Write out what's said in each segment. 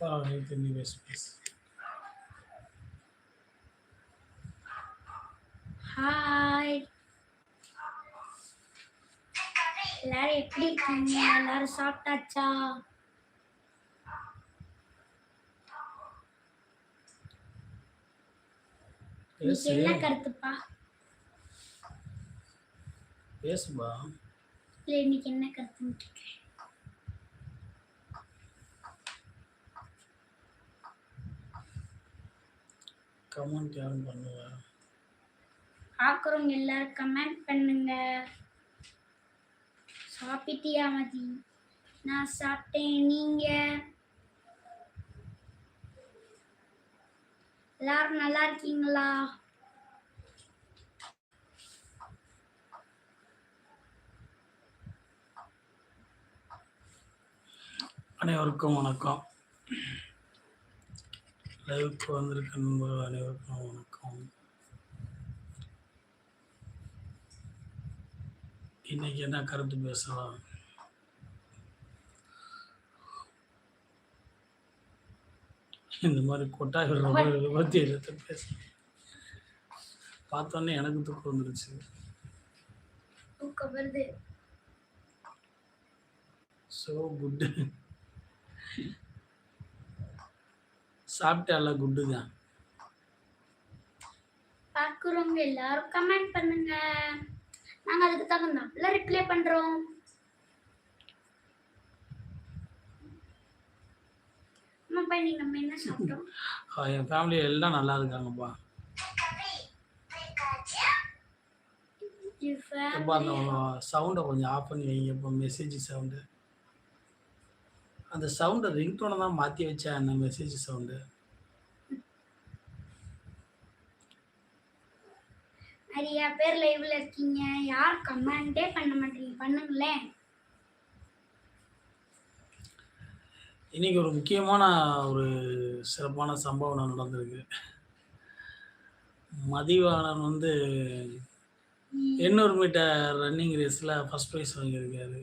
தெரிஞ்சு பேசு பேசு ஹாய் எல்லாரும் எப்படி இருக்கீங்க? எல்லாரும் சாப்பிட்டாச்சா? என்ன கருத்துப்பா? பேசுப்பா இல்ல இன்னைக்கு என்ன கருத்துன்னு கேக்குறேன். கமெண்ட் யாரும் பண்ணுவா? பார்க்குறவங்க எல்லாரும் கமெண்ட் பண்ணுங்க. சாப்பிட்டியா மதி? நான் சாப்பிட்டேன். நீங்க? எல்லாரும் நல்லா இருக்கீங்களா? அனைவருக்கும் வணக்கம். லைவுக்கு வந்திருக்க நண்பர்கள் அனைவருக்கும் வணக்கம். இன்னைக்கு என்ன கருத்து பேசலாம்? இந்த மாதிரி விடுறவங்க பற்றி எடுத்து பேச பார்த்தோன்னே எனக்கு தூக்கம் வந்துருச்சு. ஸோ குட்டு சாப்பிட்டால குட்டு தான். பார்க்குறவங்க எல்லாரும் கமெண்ட் பண்ணுங்க. நாங்க அதுக்கு தகுந்தாப்புல ரிப்ளை பண்றோம். என் ஃபேமிலி எல்லாம் நல்லா இருக்காங்கப்பா. அந்த சவுண்டை கொஞ்சம் ஆஃப் பண்ணி வைங்க இப்போ மெசேஜ் சவுண்டு அந்த சவுண்டை ரிங்டோனை தான் மாற்றி வச்சேன் அந்த மெசேஜ் சவுண்டு நிறைய பேர் லைவ்ல இருக்கீங்க? யார் கமெண்டே பண்ண மாட்டீங்க? பண்ணுங்களேன் இன்னைக்கு ஒரு முக்கியமான ஒரு சிறப்பான சம்பவம் நடந்திருக்கு. மதிவாணன் வந்து எண்ணூறு மீட்டர் ரன்னிங் ரேஸில் ஃபஸ்ட் ப்ரைஸ் வாங்கியிருக்காரு.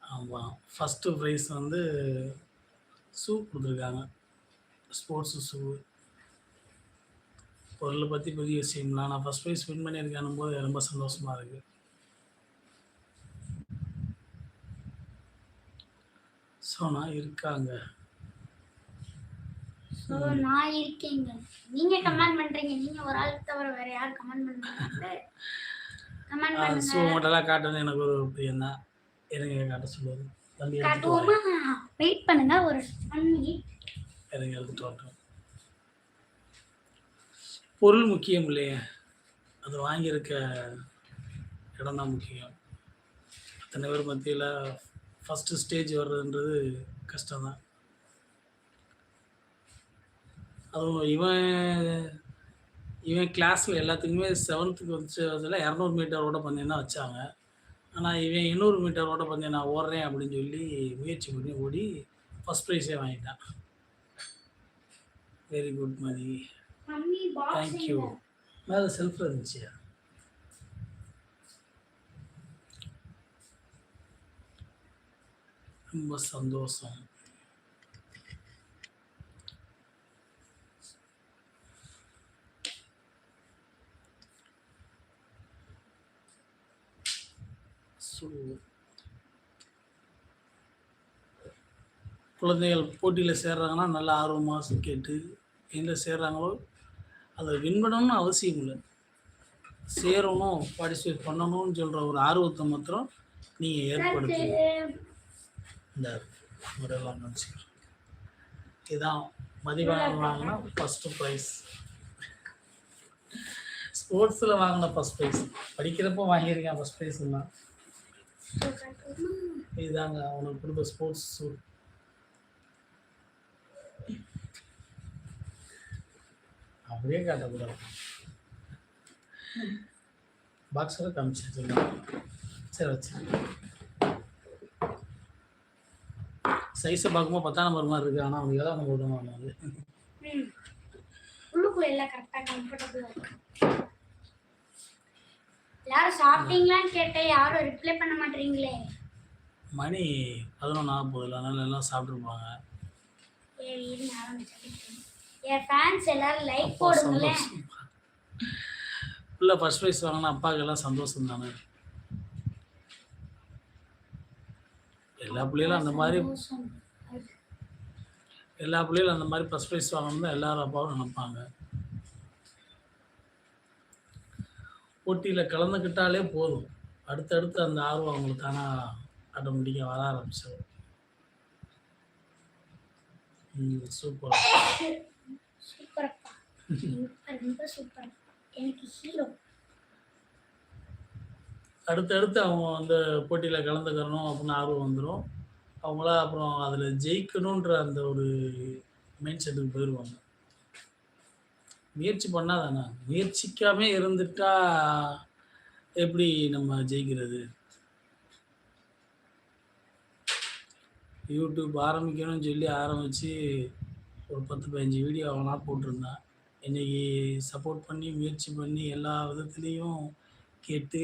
ஆமாம் ஃபஸ்ட்டு ப்ரைஸ் வந்து ஷூ கொடுத்துருக்காங்க. ஸ்போர்ட்ஸு ஷூ பொருளை பற்றி பெரிய விஷயம்லாம். நான் ஃபஸ்ட் ப்ரைஸ் வின் பண்ணியிருக்கேன் போது ரொம்ப சந்தோஷமாக இருக்குது ஸோ நான் இருக்காங்க. ஸோ நான் இருக்கேங்க. நீங்க கமெண்ட் பண்றீங்க. நீங்க ஒரு ஆளுக்கு தவிர வேற யார் கமெண்ட் பண்றாங்க? கமெண்ட் ஸோ பண்ணுங்க. உங்கள்கிட்டலாம் காட்டணும் எனக்கு ஒரு பிரியம் தான். இருங்க காட்ட சொல்லுவது. காட்டுவோமா? வெயிட் பண்ணுங்க. ஒரு ஒன் மினிட் இருங்க எடுத்துட்டு வரட்டும். பொருள் முக்கியம் இல்லையே. அது வாங்கியிருக்க இடம் தான் முக்கியம். அத்தனை பேர் மத்தியில் ஃபஸ்ட்டு ஸ்டேஜ் வர்றதுன்றது கஷ்டம்தான் அதுவும் இவன் இவன் கிளாஸில் எல்லாத்துக்குமே செவன்த்துக்கு வச்சு அதில் இரநூறு மீட்டரோட பந்தயம் தான் வச்சாங்க. ஆனால் இவன் எண்ணூறு மீட்டரோட பந்தயம் நான் ஓடுறேன் அப்படின்னு சொல்லி முயற்சி பண்ணி ஓடி ஃபஸ்ட் ப்ரைஸே வாங்கிட்டான். Very good Mathi. தேங்க்யூ மேலே செல்ஃபில் இருந்துச்சு ரொம்ப சந்தோஷம். குழந்தைகள் போட்டியில் சேர்றாங்கன்னா நல்லா ஆர்வமாக கேட்டு எங்கே சேர்றாங்களோ அதை வின் பண்ணணும்னு அவசியம் இல்லை. சேரணும் பார்ட்டிசிபேட் பண்ணணும்னு சொல்கிற ஒரு ஆர்வத்தை மாத்திரம் நீங்கள் ஏற்படுத்துங்க இந்த முறையெல்லாம் நினச்சிக்கிறேன் இதுதான் மதிவாக வாங்கினா ஃபஸ்ட்டு ப்ரைஸ் ஸ்போர்ட்ஸில் வாங்கின ஃபஸ்ட் ப்ரைஸ் படிக்கிறப்போ வாங்கியிருக்கேன் ஃபஸ்ட் ப்ரைஸ் எல்லாம் இதுதாங்க அவனுக்கு கொடுத்த ஸ்போர்ட்ஸ் அப்படியே காட்டக்கூடாது பாக்ஸில் காமிச்சு சரி வச்சு. சைஸை பார்க்கும்போது பத்தாம் நம்பர் மாதிரி இருக்கு. ஆனால் அவனுக்கு ஏதாவது நம்பர் தான் அது ம். உள்ளுக்குள்ள எல்லாம் கரெக்டா கம்ஃபர்டபுளா இருக்கு. எல்லாரும் சாப்பிட்டீங்களான்னு கேட்டேன் யாரும் ரிப்ளை பண்ண மாட்டீங்களே. மணி பதினொன்று ஆக போதில்ல அதனால எல்லாம் சாப்பிட்ருப்பாங்க என் ஃபேன்ஸ் எல்லாரும் லைக் போடுங்களேன். பிள்ளை ஃபர்ஸ்ட் ப்ரைஸ் வாங்கினா அப்பாவுக்கு எல்லாம் சந்தோஷம் தானே? எல்லா பிள்ளைகளும் அந்த மாதிரி. எல்லா பிள்ளைகளும் அந்த மாதிரி ஃபர்ஸ்ட் ப்ரைஸ் வாங்கணும் தான் எல்லாரும் அப்பாவும் நினைப்பாங்க. போட்டியில் கலந்துக்கிட்டாலே போதும். அடுத்தடுத்து அந்த ஆர்வம் அவங்களுக்கு தானாக ஆட்டோமேட்டிக்காக வர ஆரம்பிச்சிடும் சூப்பர் சூப்பரப்பா. ரொம்ப ரொம்ப சூப்பர் எனக்கு ஹீரோ அடுத்தடுத்து அவங்க வந்து போட்டியில் கலந்துக்கிறணும் அப்படின்னு ஆர்வம் வந்துடும் அவங்களா அப்புறம் அதில் ஜெயிக்கணுன்ற அந்த ஒரு மைண்ட் செட்டுக்கு போயிடுவாங்க முயற்சி பண்ணால் தானே முயற்சிக்காமே இருந்துட்டா எப்படி நம்ம ஜெயிக்கிறது? யூடியூப் ஆரம்பிக்கணும்னு சொல்லி ஆரம்பித்து ஒரு பத்து பதினஞ்சு வீடியோ அவனா போட்டிருந்தான் இன்றைக்கி சப்போர்ட் பண்ணி முயற்சி பண்ணி எல்லா விதத்துலேயும் கேட்டு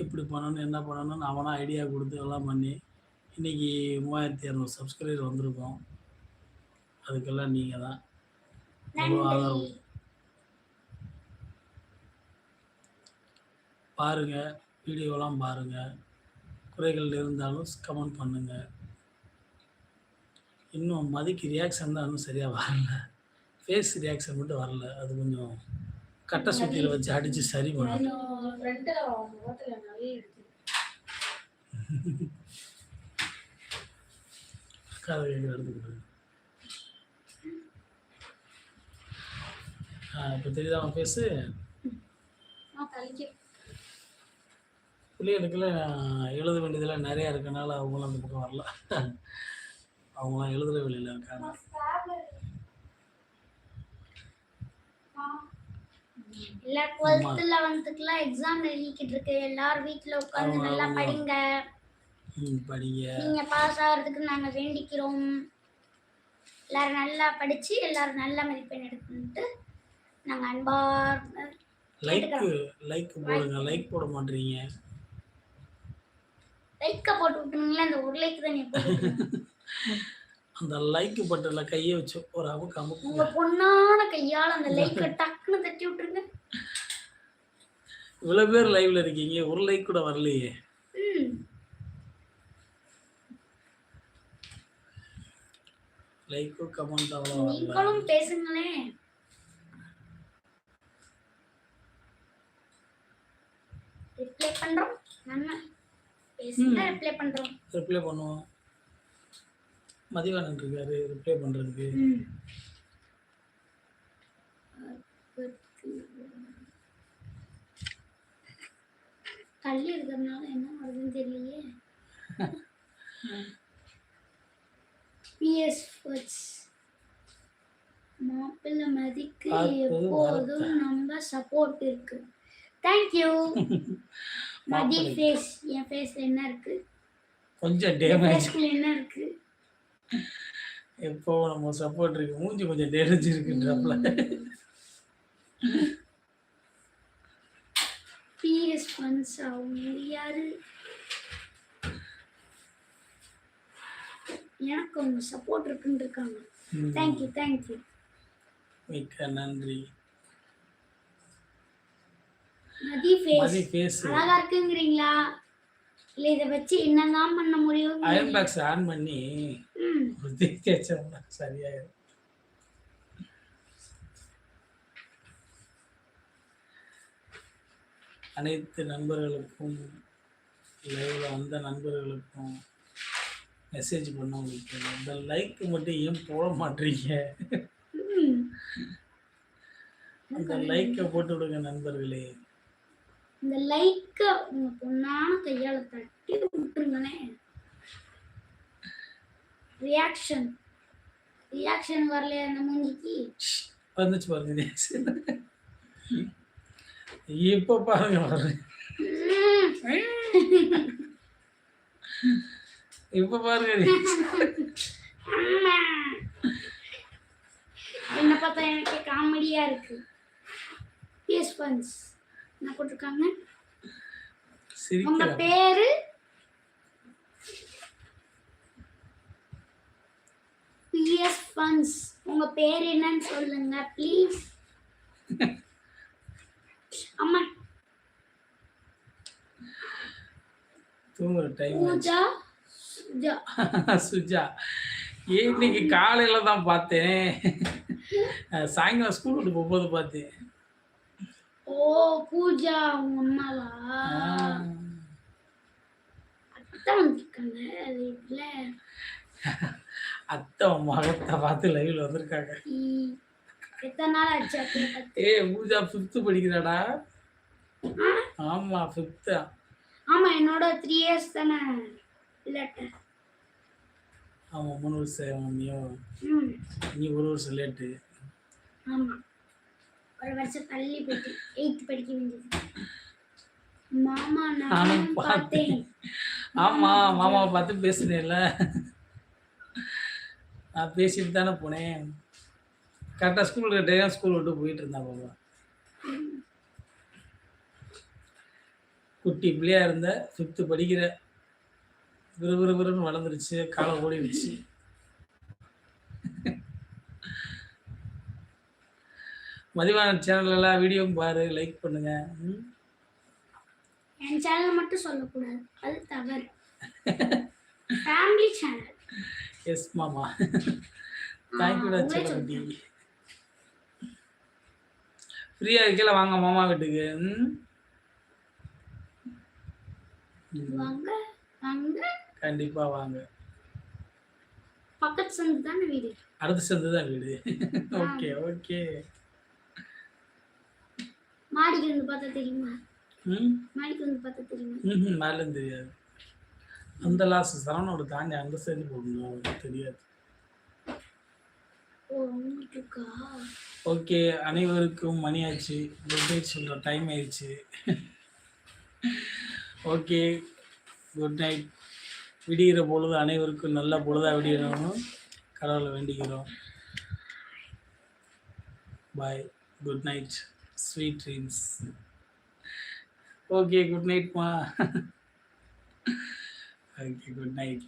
எப்படி பண்ணணும் என்ன பண்ணணும்னு அவனா ஐடியா கொடுத்து எல்லாம் பண்ணி இன்றைக்கி மூவாயிரத்தி இரநூறு சப்ஸ்கிரைபர் வந்திருக்கோம். அதுக்கெல்லாம் நீங்கள் தான். ஆதரவு. பாருங்கள் வீடியோலாம் பாருங்கள் குறைகள் இருந்தாலும் கமெண்ட் பண்ணுங்கள் இன்னும் மதிக்கு ரியாக்ஷன் தான் இன்னும் சரியாக வரல. ஃபேஸ் ரியாக்ஷன் மட்டும் வரல. அது கொஞ்சம் கட்டை சுத்தியில் வச்சு அடித்து சரி பண்ணணும். காதை எடுத்துக்கிட்டு இப்போ தெரியுதா அவன் ஃபேஸு பிள்ளைகளுக்கெல்லாம் எழுத வேண்டியதெல்லாம் நிறையா இருக்கனால அவங்களும் அந்த பக்கம் வரல. அவங்களாம் எழுதுகிற இருக்காங்க டுவெல்த் லெவன்த்துக்குலாம் எக்ஸாம் எழுதிக்கிட்டு இருக்கு. எல்லாரும் வீட்ல உட்காந்து நல்லா. படிங்க. படிங்க. நீங்க பாஸ் ஆகிறதுக்கு நாங்க வேண்டிக்கிறோம். எல்லாரும் நல்லா படிச்சு எல்லாரும் நல்ல மதிப்பெண் எடுத்துட்டு நாங்க அன்பார் லைக் போடுங்க. லைக் போட மாட்டீங்க. லைக்க போட்டு விட்டுருங்களேன் அந்த ஒரு லைக் தான் நீ போட்டு அந்த லைக் பட்டனில் கையை வச்சு ஒரு அமுக்கு அமுக்குங்க உங்க பொண்ணான கையால அந்த லைக்க டக்குன்னு தட்டி விட்டுருங்க. இவ்வளோ பேர் லைவ்ல இருக்கீங்க ஒரு லைக் கூட வரலையே. லைக்கும் கமெண்ட் அவ்வளோ வரல. நீங்களும் பேசுங்களேன். ரிப்ளை பண்றோம். நம்ம பேசுங்க ரிப்ளை பண்றோம். ரிப்ளை பண்ணுவோம். மதிவானன் இருக்காரு ரிப்ளை பண்ணுறதுக்கு தள்ளி இருக்கிறதுனால என்ன வருதுன்னு தெரியலையே. பிஎஸ் ஃபுட்ஸ் மாப்பிள்ளை மதிக்கு எப்போதும் நம்ம சப்போர்ட் இருக்கு. தேங்க்யூ மதி. ஃபேஸ் என் ஃபேஸ்ல என்ன இருக்கு? கொஞ்சம் டேமேஜ் என்ன இருக்கு? எப்போ நம்ம சப்போர்ட் இருக்கு? மூஞ்சி கொஞ்சம் டேமேஜ் இருக்குன்றப்பல பிஎஸ் ஃபன்ஸ் அவங்க யாரு? எனக்கு அவங்க சப்போர்ட் இருக்குன்னு இருக்காங்க. தேங்க்யூ தேங்க்யூ மிக்க நன்றி. மதி ஃபேஸ் மதி ஃபேஸ் அழகா இருக்குங்கிறீங்களா? இல்ல இத வச்சு என்னதான் பண்ண முடியும்? அயன் பாக்ஸ் ஆன் பண்ணி ம். ஒரு சரியாயிடும் அனைத்து நண்பர்களுக்கும் லைவில் வந்த நண்பர்களுக்கும் மெசேஜ் பண்ணவங்களுக்கு இந்த லைக் மட்டும் ஏன் போட மாட்டீங்க? அந்த லைக்கை போட்டு விடுங்க நண்பர்களே. இந்த லைக்கை உங்க பொண்ணான கையால தட்டி விட்டுருங்களேன் ரியாக்ஷன் ரியாக்ஷன் வரலையா அந்த மூஞ்சிக்கு? வந்துச்சு பாருங்க reaction. இப்போ பாருங்க ம். இப்போ பாருங்க. என்ன பார்த்தா எனக்கு காமெடியா இருக்கு. எஸ் என்ன போட்டிருக்காங்க? உங்க பேரு? பிஎஸ் ஃபன்ஸ் உங்க பேர் என்னன்னு சொல்லுங்க ப்ளீஸ் அம்மா. தூங்குற டைம் பூஜா சுஜா. சுஜா. இன்னைக்கு காலையில தான் பார்த்தேன். சாயங்காலம் ஸ்கூல் விட்டு போகும்போது பார்த்தேன். ஓ பூஜா உங்க அம்மாவா? ஆஹ். அத்தை வந்திருக்காங்க அத்தை மகத்தை பார்த்து லைவ்ல வந்திருக்காங்க? ஏய் பூஜா ஃபிஃப்த்து படிக்கிறாடா? ஆமா ஃபிஃப்த்து ஆமா என்னோட த்ரீ இயர்ஸ் தானே. இல்லாட்ட ஆமா மூணு வருஷம் மம்மியும். நீ ஒரு வருஷம் லேட்டு ஆமா. ஒரு வருஷம் தள்ளி போயிட்டு எயித்து படிக்க வேண்டியது. மாமா நானும் பார்த்தேன் பார்த்தேன் ஆமா மாமாவை பார்த்து பேசுனேன்ல. நான் பேசிட்டு தானே போனேன். கரெக்டாக ஸ்கூல் டைம் ஸ்கூல் விட்டு போயிட்டு இருந்தா பாப்பா குட்டி பிள்ளையாக இருந்த ஃபிஃப்த்து படிக்கிற விறு வளர்ந்துருச்சு காலை ஓடிடுச்சு. மதிவான சேனல்லாம் வீடியோவும் பாரு லைக் பண்ணுங்க. என் சேனல் மட்டும் சொல்லக்கூடாது. அது தவறு. ஃபேமிலி சேனல் எஸ் மாமா தேங்க்யூடா செல்லக்குட்டி ஃப்ரீயாக இருக்கல வாங்க மாமா வீட்டுக்கு. கண்டிப்பா வாங்க. பக்கத்து சந்து தானே வீடு? அடுத்த சேர்ந்து தான் வீடு. Okay okay. மாடிக்கு வந்து பார்த்தா தெரியுமா? மாடிக்கு வந்து பார்த்தா தெரியுமா? ம் மேலேயும் தெரியாது. அந்த லாஸ் சரவணோட தாண்டி அந்த சைடு போகணும்? அவருக்கு தெரியாது. ஓகே அனைவருக்கும் மணி ஆச்சு குட் நைட் சொல்கிற டைம் ஆயிடுச்சு. ஓகே குட் நைட் விடிகிற பொழுது அனைவருக்கும் நல்ல பொழுதா விடியணும் கடவுளை வேண்டிக்கிறோம் bye good night sweet dreams okay good நைட்மா okay good night